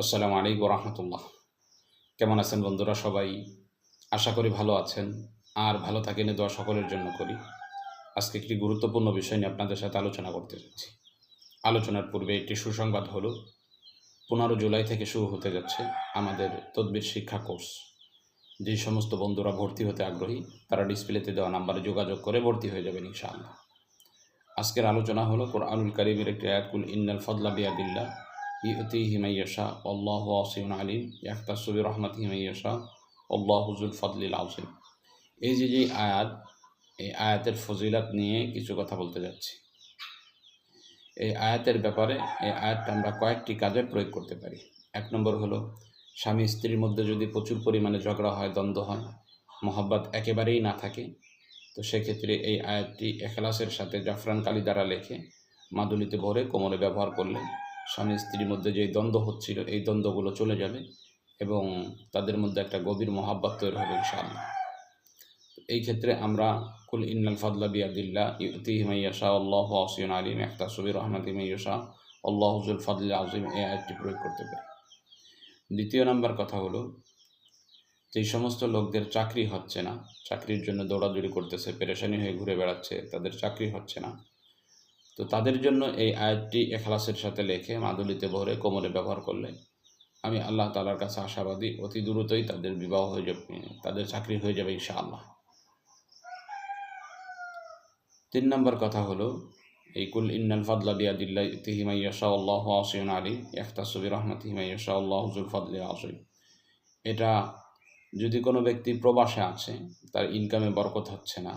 আসসালামু আলাইকুম রহমতুল্লাহ। কেমন আছেন বন্ধুরা সবাই? আশা করি ভালো আছেন। আর ভালো থাকেন দোয়া সকলের জন্য করি। আজকে একটি গুরুত্বপূর্ণ বিষয় নিয়ে আপনাদের সাথে আলোচনা করতে যাচ্ছি। আলোচনার পূর্বে একটি সুসংবাদ হলো, পনেরো জুলাই থেকে শুরু হতে যাচ্ছে আমাদের তদবির শিক্ষা কোর্স। যে সমস্ত বন্ধুরা ভর্তি হতে আগ্রহী, তারা ডিসপ্লেতে দেওয়া নাম্বারে যোগাযোগ করে ভর্তি হয়ে যাবেন ইনশাআল্লাহ। আজকের আলোচনা হলো কোরআনুল করিমের একটি আয়াতকুল ইন্নাল ফদলা বিয়াদিল্লা ইউতিহি মাইয়াশা আল্লাহ আসিউন আলিম ইয়াখতাসুবি রহমতি মাইয়াশা আল্লাহ হুজুল ফদলিল আউসিম এই যে যে আয়াত, এই আয়াতের ফজিলাত নিয়ে কিছু কথা বলতে যাচ্ছি। এই আয়াতের ব্যাপারে, এই আয়াতটা আমরা কয়েকটি কাজে প্রয়োগ করতে পারি। এক নম্বর হলো, স্বামী স্ত্রীর মধ্যে যদি প্রচুর পরিমাণে ঝগড়া হয়, দ্বন্দ্ব হয়, মহব্বত একেবারেই না থাকে, তো সেক্ষেত্রে এই আয়াতটি এখলাসের সাথে জাফরান কালি দ্বারা লেখে, মাদুলিতে ভরে কোমরে ব্যবহার করলে স্বামী স্ত্রীর মধ্যে যে দ্বন্দ্ব হচ্ছিল, এই দ্বন্দ্বগুলো চলে যাবে এবং তাদের মধ্যে একটা গভীর মহাব্বত তৈরি হবে ইনশাআল্লাহ। এই ক্ষেত্রে আমরা কুল ইন্নাল ফাদলা বিয়াদিল্লা ইউতি হিমাইয়াশা আল্লাহ আসিন আলিম একটা সবির রহমত হিমাইয়াশা আল্লাহ হুজুল ফাদল আজিম এই আয়াতটি প্রয়োগ করতে পারি। দ্বিতীয় নাম্বার কথা হলো যেই সমস্ত লোকদের চাকরি হচ্ছে না, চাকরির জন্য দৌড়াদৌড়ি করতেছে, পেরেশানি হয়ে ঘুরে বেড়াচ্ছে, তাদের চাকরি হচ্ছে না তো তাদের জন্য এই আয়াতটি এখলাসের সাথে লেখে মাদুলিতে ভরে কোমরে ব্যবহার করলে আমি আল্লাহ তালার কাছে আশাবাদী, অতি দ্রুতই তাদের বিবাহ হয়ে যাবে, তাদের চাকরি হয়ে যাবে ইনশাআল্লাহ। তিন নম্বর কথা হলো, এই কুল ইন্নাল ফাদলা বিয়াদিল্লা তিহিমাইয়াশা আল্লাহ আসিন আলী ইখতাসবি রহমত হিমাইয়াশা আল্লাহ হুজুল ফাদলি আসিম এটা যদি কোনো ব্যক্তি প্রবাসে আছে, তার ইনকামে বরকত হচ্ছে না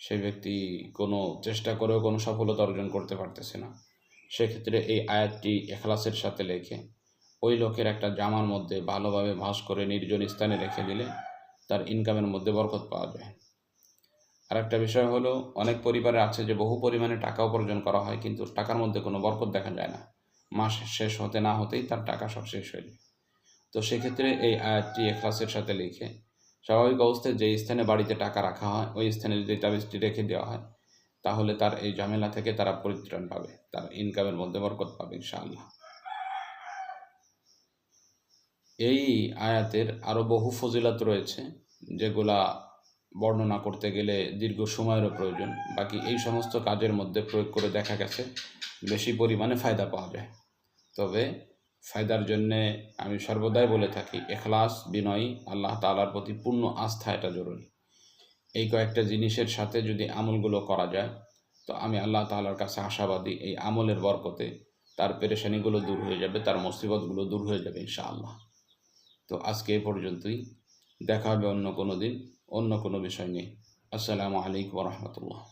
সেই ব্যক্তি কোনো চেষ্টা করেও কোনো সফলতা অর্জন করতে পারতেছে না। সেক্ষেত্রে এই আয়াতটি এখলাসের সাথে লেখে। ওই লোকের একটা জামার মধ্যে ভালোভাবে ভাস করে নির্জন স্থানে রেখে দিলে তার ইনকামের মধ্যে বরকত পাওয়া যায়। আর একটা বিষয় হলো, অনেক পরিবারে আছে যে বহু পরিমাণে টাকা উপার্জন করা হয়, কিন্তু টাকার মধ্যে কোনো বরকত দেখা যায় না। মাস শেষ হতে না হতেই তার টাকা সব শেষ হয়ে যায়। তো সেক্ষেত্রে এই আয়াতটি এখলাসের সাথে লিখে স্বাভাবিক অবস্থায় যে স্থানে বাড়িতে টাকা রাখা হয়, ওই স্থানে যদি তাবিজটি রেখে দেওয়া হয়, তাহলে তার এই ঝামেলা থেকে তারা পরিত্রাণ পাবে, তার ইনকামের মধ্যে বরকত পাবে, ইনশাআল্লাহ। এই আয়াতের আরও বহু ফজিলত রয়েছে, যেগুলা বর্ণনা করতে গেলে দীর্ঘ সময়েরও প্রয়োজন। বাকি এই সমস্ত কাজের মধ্যে প্রয়োগ করে দেখা গেছে, বেশি পরিমাণে ফায়দা পাওয়া যায়। তবে ফায়দার জন্যে আমি সর্বদাই বলে থাকি, এখলাস, বিনয়ী, আল্লাহ তালার প্রতি পূর্ণ আস্থা এটা জরুরি। এই কয়েকটা জিনিসের সাথে যদি আমলগুলো করা যায়, তো আমি আল্লাহ তালার কাছে আশাবাদী এই আমলের বরকতে তার পেরেশানিগুলো দূর হয়ে যাবে, তার মুসিবতগুলো দূর হয়ে যাবে ইনশাআল্লাহ। তো আজকে এ পর্যন্তই। দেখা হবে অন্য কোনো দিন, অন্য কোনো বিষয় নিয়ে। আসসালামু আলাইকুম রহমতুল্লাহ।